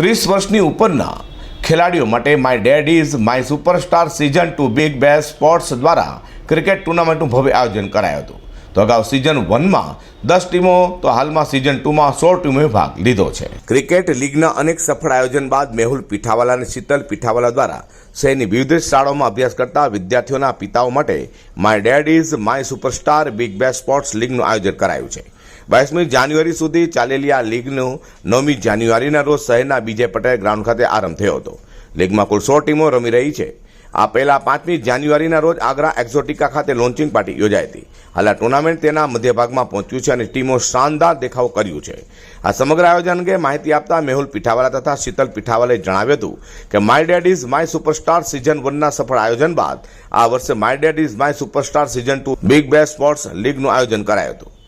ત્રીસ વર્ષની ઉપરના ખેલાડીઓ માટે my dad is my superstar season two Big Bash Sports દ્વારા ક્રિકેટ ટુર્નામેન્ટનું ભવ્ય આયોજન કરાયું હતું. તો અગાઉ સિઝન વનમાં દસ ટીમો, તો હાલમાં સિઝન ટુમાં સોળ ટીમોએ ભાગ લીધો છે. ક્રિકેટ લીગના અનેક સફળ આયોજન બાદ મેહુલ પીઠાવાલા અને શીતલ પીઠાવાલા દ્વારા શહેરની વિવિધ શાળાઓમાં અભ્યાસ કરતા વિદ્યાર્થીઓના પિતાઓ માટે my dad is my superstar Big Bash Sports લીગનું આયોજન કરાયું છે. બાવીસમી જાન્યુઆરી સુધી ચાલેલી આ લીગનું નવમી જાન્યુઆરીના રોજ શહેરના બીજે પટેલ ગ્રાઉન્ડ ખાતે આરંભ થયો હતો. લીગમાં કુલ સો ટીમો રમી રહી છે. આ પહેલા પાંચમી જાન્યુઆરીના રોજ આગ્રા એક્ઝોટિકા ખાતે લોન્ચિંગ પાર્ટી યોજાઈ હતી. હાલ આ ટુર્નામેન્ટ તેના મધ્યભાગમાં પહોંચ્યું છે અને ટીમો શાનદાર દેખાવ કર્યું છે. આ સમગ્ર આયોજન અંગે માહિતી આપતા મેહુલ પીઠાવાલા તથા શીતલ પીઠાવાલે જણાવ્યું હતું કે my dad is my superstar season વનના સફળ આયોજન બાદ આ વર્ષે my dad is my superstar season two Big Bash Sports લીગનું આયોજન કરાયું હતું.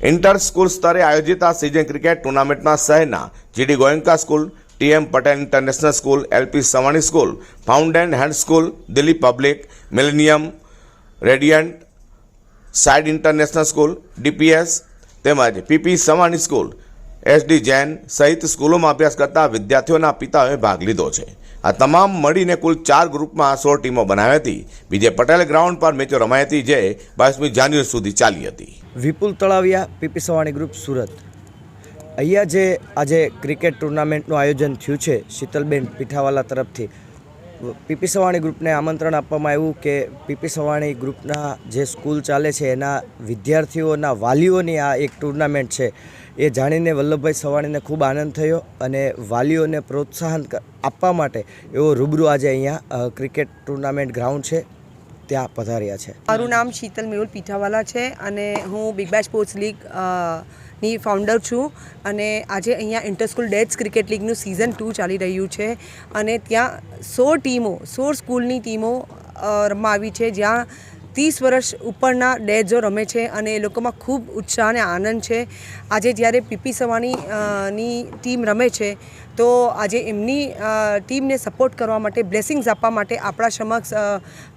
ઇન્ટર સ્કૂલ સ્તરે આયોજિત આ સિઝન ક્રિકેટ ટુર્નામેન્ટમાં શહેરના GD Goenka school TM Patel international school LP Savani school Fountainhead school, Delhi public millennium radiant side international school DPS તેમજ PP Savani school SD Jain સહિત સ્કૂલોમાં અભ્યાસ કરતા વિદ્યાર્થીઓના પિતાઓએ ભાગ લીધો છે. આ તમામ મળીને કુલ ચાર ગ્રુપમાં સોળ ટીમો બનાવી હતી. વિજય પટેલ ગ્રાઉન્ડ પર મેચો રમાઈ હતી, જે બાવીસમી જાન્યુઆરી સુધી ચાલી હતી. Vipul Talaviya, PP Savani group, Surat. અહીંયા જે આજે ક્રિકેટ ટુર્નામેન્ટનું આયોજન થયું છે, શીતલબેન પીઠાવાલા તરફથી પીપી સવાણી ગ્રુપને આમંત્રણ આપવામાં આવ્યું કે પીપી સવાણી ગ્રુપના જે સ્કૂલ ચાલે છે, એના વિદ્યાર્થીઓના, વાલીઓની આ એક ટુર્નામેન્ટ છે. એ જાણીને વલ્લભભાઈ સવાણીને ખૂબ આનંદ થયો અને વાલીઓને પ્રોત્સાહન આપવા માટે એવો રૂબરૂ આજે અહીંયા ક્રિકેટ ટુર્નામેન્ટ ગ્રાઉન્ડ છે. ત્યાં પધાર્યા છે. મારું નામ શીતલ મેહુલ પીઠાવાલા છે અને હું બિગ બેશ સ્પોર્ટ્સ લીગની ફાઉન્ડર છું અને આજે અહીંયા ઇન્ટર સ્કૂલ ડેટ્સ ક્રિકેટ લીગનું સિઝન ટુ ચાલી રહ્યું છે અને ત્યાં સો ટીમો, સો સ્કૂલની ટીમો રમવા આવી છે જ્યાં ત્રીસ વર્ષ ઉપરના ડેજો રમે છે અને એ લોકોમાં ખૂબ ઉત્સાહ અને આનંદ છે. આજે જ્યારે પીપી સવાની ની ટીમ રમે છે, તો આજે એમની ટીમને સપોર્ટ કરવા માટે, બ્લેસિંગ્સ આપવા માટે આપણા સમક્ષ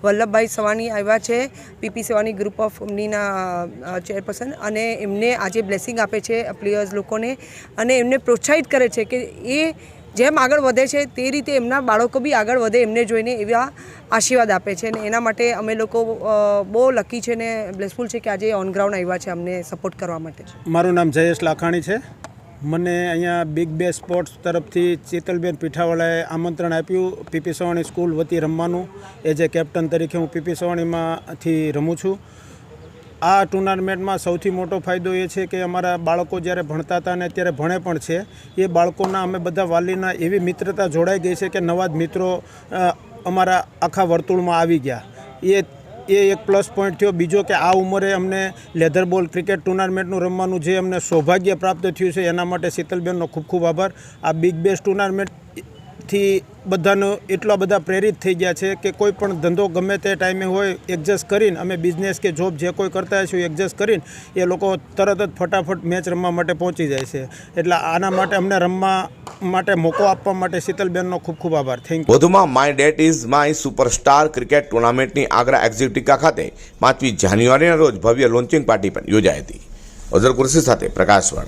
વલ્લભભાઈ સવાની આવ્યા છે, પીપી સવાની ગ્રુપ ઓફ એમનીના ચેરપર્સન અને એમને આજે બ્લેસિંગ આપે છે પ્લેયર્સ લોકોને અને એમને પ્રોત્સાહિત કરે છે કે એ જેમ આગળ વધે છે તે રીતે એમના બાળકો બી આગળ વધે એમને જોઈને એવા આશીર્વાદ આપે છે અને એના માટે અમે લોકો બહુ લકી છે ને બ્લેસફુલ છે કે આજે ઓનગ્રાઉન્ડ આવ્યા છે અમને સપોર્ટ કરવા માટે. મારું નામ જયેશ લાખાણી છે. મને અહીંયા બિગ બે સ્પોર્ટ્સ તરફથી ચેતલબેન પીઠાવાળાએ આમંત્રણ આપ્યું. પીપી સવાણી સ્કૂલ વતી રમવાનું. એઝ એ કેપ્ટન તરીકે હું પીપી સવાણીમાંથી રમું છું. આ ટુર્નામેન્ટમાં સૌથી મોટો ફાયદો એ છે કે અમારા બાળકો જ્યારે ભણતા હતા અને અત્યારે ભણે પણ છે, એ બાળકોના અમે બધા વાલીના એવી મિત્રતા જોડાઈ ગઈ છે કે નવા જ મિત્રો અમારા આખા વર્તુળમાં આવી ગયા. એ એ એક પ્લસ પોઈન્ટ થયો. બીજો કે આ ઉંમરે અમને લેધર બોલ ક્રિકેટ ટુર્નામેન્ટનું રમવાનું જે અમને સૌભાગ્ય પ્રાપ્ત થયું છે, એના માટે શીતલબેનનો ખૂબ ખૂબ આભાર. આ બિગ બેસ્ટ ટુર્નામેન્ટથી બધાનો એટલા બધા પ્રેરિત થઈ ગયા છે કે કોઈ પણ ધંધો ગમે તે ટાઈમે હોય એડજસ્ટ કરીને અમે બિઝનેસ કે જોબ જે કોઈ કરતા હશું એડજસ્ટ કરીને એ લોકો તરત જ ફટાફટ મેચ રમવા માટે પહોંચી જાય છે. એટલે આના માટે અમને રમવા માટે મોકો આપવા માટે શીતલબેનનો ખૂબ ખૂબ આભાર. થેન્ક યુ વધુમાં my dad is my superstar cricket ટુર્નામેન્ટની આગ્રા એક્ઝિક્યુટિકા ખાતે પાંચમી જાન્યુઆરીના રોજ ભવ્ય લોન્ચિંગ પાર્ટી પણ યોજાઈ હતી. અઝર કુરશી સાથે પ્રકાશવાળા